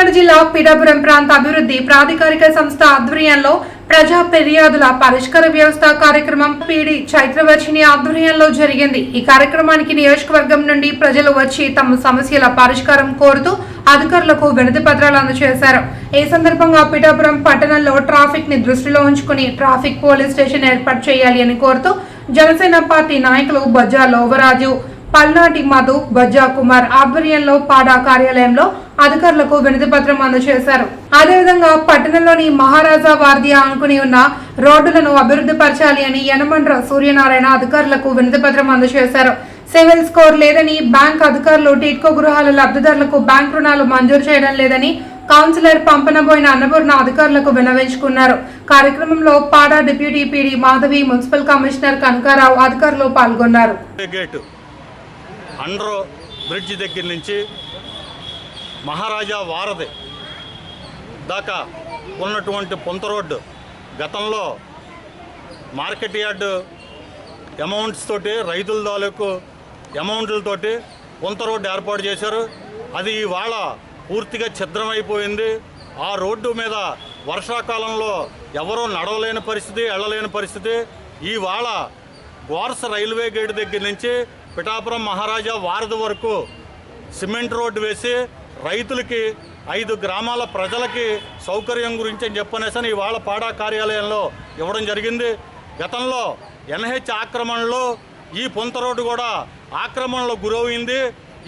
కాకినాడ జిల్లా పిఠాపురం ప్రాంత అభివృద్ధి ప్రాధికారిక సంస్థ ఆధ్వర్యంలో ప్రజా ఫిర్యాదుల పరిష్కార వ్యవస్థ కార్యక్రమం పీడి చైత్రవర్షిని ఆధ్వర్యంలో జరిగింది. ఈ కార్యక్రమానికి నియోజకవర్గం నుండి ప్రజలు వచ్చి తమ సమస్యల పరిష్కారం కోరుతూ అధికారులకు వినతి పత్రాలు అందజేశారు. ఈ సందర్భంగా పిఠాపురం పట్టణంలో ట్రాఫిక్ని దృష్టిలో ఉంచుకుని ట్రాఫిక్ పోలీస్ స్టేషన్ ఏర్పాటు చేయాలి అని కోరుతూ జనసేన పార్టీ నాయకులు బజ్జా లోవరాజు పల్నాటి మధు బజ్జా కుమార్ ఆధ్వర్యంలో పాడా కార్యాలయంలో అధికారులకు వినతిపత్రం అందజేశారు. అదేవిధంగా పట్టణంలోని మహారాజా వార్దియా అనుకుని ఉన్న రోడ్డులను అభివృద్ధి పరచాలి అని యనమండ్ర సూర్యనారాయణ అధికారులకు వినతిపత్రం అందజేశారు. సివిల్ స్కోర్ లేదని బ్యాంక్ అధికారులు టీట్కో గృహాల లబ్ధిదారులకు బ్యాంక్ రుణాలు మంజూరు చేయడం లేదని కౌన్సిలర్ పంపనబోయిన అన్నపూర్ణ అధికారులకు వినవించుకున్నారు కార్యక్రమంలో PADA deputy PD Madhavi municipal commissioner Kanakarao అధికారులు పాల్గొన్నారు. అండర్ బ్రిడ్జ్ దగ్గర నుంచి మహారాజా వారధి దాకా ఉన్నటువంటి పొంత రోడ్డు గతంలో మార్కెట్ యార్డ్ అమౌంట్స్ తోటి రైతుల తాలూకు అమౌంట్లతోటి పొంత రోడ్డు ఏర్పాటు చేశారు. అది ఇవాళ పూర్తిగా ఛిద్రమైపోయింది. ఆ రోడ్డు మీద వర్షాకాలంలో ఎవరూ నడవలేని పరిస్థితి వెళ్ళలేని పరిస్థితి. ఇవాళ గోర్స్ రైల్వే గేట్ దగ్గర నుంచి పిఠాపురం మహారాజా వారధి వరకు సిమెంట్ రోడ్డు వేసి రైతులకి ఐదు గ్రామాల ప్రజలకి సౌకర్యం గురించి అని చెప్పనేసని ఇవాళ పాడా కార్యాలయంలో ఇవ్వడం జరిగింది. గతంలో ఎన్హెచ్ ఆక్రమణలో ఈ పొంత రోడ్డు కూడా ఆక్రమణలో గురవుంది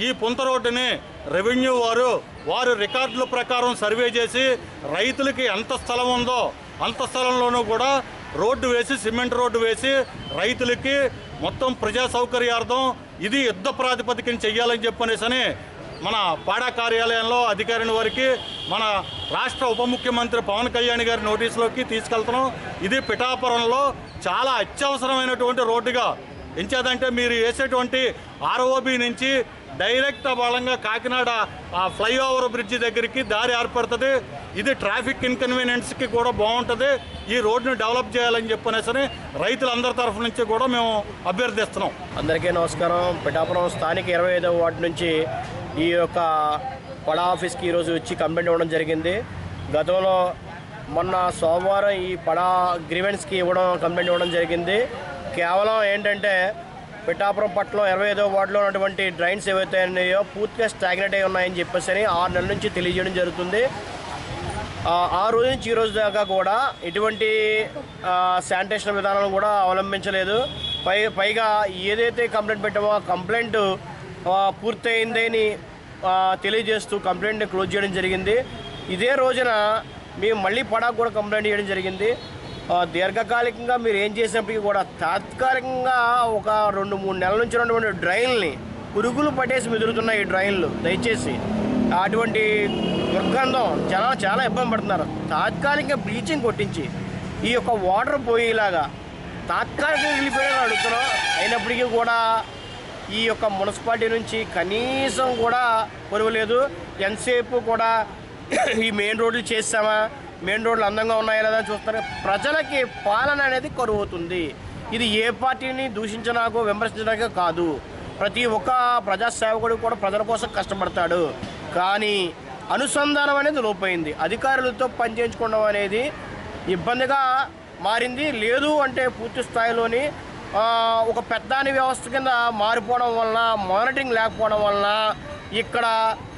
ఈ పొంత రోడ్డుని రెవెన్యూ వారు వారు రికార్డుల ప్రకారం సర్వే చేసి రైతులకి ఎంత స్థలం ఉందో అంత స్థలంలోనూ కూడా రోడ్డు వేసి సిమెంట్ రోడ్డు వేసి రైతులకి మొత్తం ప్రజా సౌకర్యార్థం ఇది యుద్ధ ప్రాతిపదికన చెయ్యాలని చెప్పనేసని మన పాడా కార్యాలయంలో అధికారిని వారికి మన రాష్ట్ర ఉప ముఖ్యమంత్రి పవన్ కళ్యాణ్ గారి నోటీసులోకి తీసుకెళ్తున్నాం. ఇది పిఠాపురంలో చాలా అత్యవసరమైనటువంటి రోడ్డుగా. ఎంచేదంటే మీరు వేసేటువంటి ఆర్ఓబి నుంచి డైరెక్ట్ బలంగా కాకినాడ ఆ ఫ్లైఓవర్ బ్రిడ్జి దగ్గరికి దారి ఏర్పడుతుంది. ఇది ట్రాఫిక్ ఇన్కన్వీనియన్స్కి కూడా బాగుంటుంది. ఈ రోడ్డును డెవలప్ చేయాలని చెప్పనేసని రైతులందరి తరఫు నుంచి కూడా మేము అభ్యర్థిస్తున్నాం. అందరికీ నమస్కారం. పిఠాపురం స్థానిక ఇరవై ఐదవ వార్డు నుంచి ఈ యొక్క పడా ఆఫీస్కి ఈరోజు వచ్చి కంప్లైంట్ ఇవ్వడం జరిగింది. గతంలో మొన్న సోమవారం ఈ పడా గ్రీవెన్స్కి ఇవ్వడం కంప్లైంట్ ఇవ్వడం జరిగింది. కేవలం ఏంటంటే పిఠాపురం పట్టణం ఇరవై ఐదవ వార్డులో ఉన్నటువంటి డ్రైన్స్ ఏవైతే ఉన్నాయో పూర్తిగా స్టాగ్నెట్ అయి ఉన్నాయని చెప్పేసి అని ఆరు నెలల నుంచి తెలియజేయడం జరుగుతుంది. ఆ రోజు నుంచి ఈ రోజు దాకా కూడా ఎటువంటి శానిటేషన్ విధానం కూడా అవలంబించలేదు. పై పైగా ఏదైతే కంప్లైంట్ పెట్టామో ఆ కంప్లైంట్ పూర్తయిందని తెలియజేస్తూ కంప్లైంట్ని క్లోజ్ చేయడం జరిగింది. ఇదే రోజున మేము మళ్ళీ పడాకు కూడా కంప్లైంట్ చేయడం జరిగింది. దీర్ఘకాలికంగా మీరు ఏం చేసినప్పటికీ కూడా తాత్కాలికంగా ఒక రెండు మూడు నెలల నుంచి ఉన్నటువంటి డ్రైన్లని పురుగులు పట్టేసి మెదులుతున్నాయి ఈ డ్రైన్లు దయచేసి అటువంటి దుర్గంధం జనాలు చాలా ఇబ్బంది పడుతున్నారు. తాత్కాలికంగా బ్లీచింగ్ కొట్టించి ఈ యొక్క వాటర్ పోయేలాగా తాత్కాలికంగా వెళ్ళిపోయాలని అడుగుతున్నాం. అయినప్పటికీ కూడా ఈ యొక్క మున్సిపాలిటీ నుంచి కనీసం కూడా కొరవలేదు ఎంతసేపు కూడా ఈ మెయిన్ రోడ్లు చేసామా మెయిన్ రోడ్లు అందంగా ఉన్నాయా లేదా చూస్తారు. ప్రజలకి పాలన అనేది కరువవుతుంది. ఇది ఏ పార్టీని దూషించడానికో విమర్శించడానికో కాదు. ప్రతి ఒక్క ప్రజాసేవకుడు కూడా ప్రజల కోసం కష్టపడతాడు. కానీ అనుసంధానం అనేది లోపైంది. అధికారులతో పనిచేయించుకోవడం అనేది ఇబ్బందిగా మారింది. లేదు అంటే పూర్తి స్థాయిలోని ఒక పెద్దాని వ్యవస్థ కింద మారిపోవడం వలన మానిటరింగ్ లేకపోవడం వలన ఇక్కడ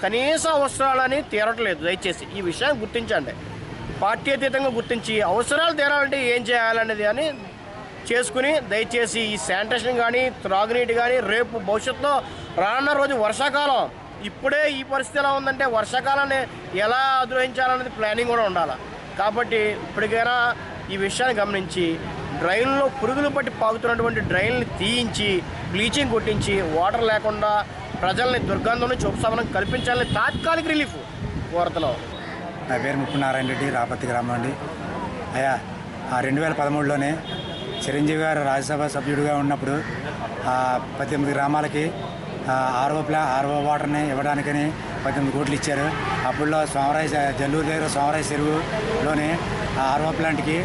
కనీస అవసరాలని తీరట్లేదు. దయచేసి ఈ విషయాన్ని గుర్తించండి. పార్టీ అతీతంగా గుర్తించి అవసరాలు తీరాలంటే ఏం చేయాలనేది అని చేసుకుని దయచేసి ఈ శానిటేషన్ కానీ త్రాగునీటి కానీ రేపు భవిష్యత్తులో రానున్న రోజు వర్షాకాలం ఇప్పుడే ఈ పరిస్థితి ఎలా ఉందంటే వర్షాకాలాన్ని ఎలా అధిరోహించాలనేది ప్లానింగ్ కూడా ఉండాలి. కాబట్టి ఇప్పటికైనా ఈ విషయాన్ని గమనించి డ్రైన్లో పురుగులు పట్టి పాకుతున్నటువంటి డ్రైన్లు తీయించి బ్లీచింగ్ కొట్టించి వాటర్ లేకుండా ప్రజల్ని దుర్గంధం నుంచి ఉపశమనం కల్పించాలని తాత్కాలిక రిలీఫ్ కోరుతున్నాం. నా పేరు ముప్పునారాయణ రెడ్డి రాపతి గ్రామం అండి. అయ్యా ఆ రెండు వేల పదమూడులోనే చిరంజీవి గారు రాజ్యసభ సభ్యుడిగా ఉన్నప్పుడు పద్దెనిమిది గ్రామాలకి ఆర్ఓ ప్లా ఆర్ఓ వాటర్ని ఇవ్వడానికని పద్దెనిమిది కోట్లు ఇచ్చారు. అప్పుడులో సోమరాయ జల్లూరు దగ్గర సోమరాయ చెరువులోని ఆర్వో ప్లాంట్కి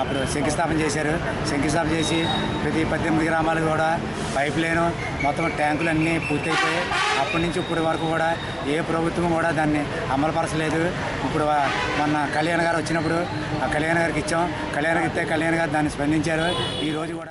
అప్పుడు శంకుస్థాపన చేశారు. శంకుస్థాపన చేసి ప్రతి పద్దెనిమిది గ్రామాలు కూడా పైప్ లైను మొత్తం ట్యాంకులు అన్నీ పూర్తయిపోయాయి. అప్పటి నుంచి ఇప్పటి వరకు కూడా ఏ ప్రభుత్వం కూడా దాన్ని అమలుపరచలేదు. ఇప్పుడు మొన్న కళ్యాణ్ గారు వచ్చినప్పుడు ఆ కళ్యాణ్ గారికి ఇచ్చాం. కళ్యాణ్ ఇస్తే కళ్యాణ్ గారు దాన్ని స్పందించారు. ఈరోజు కూడా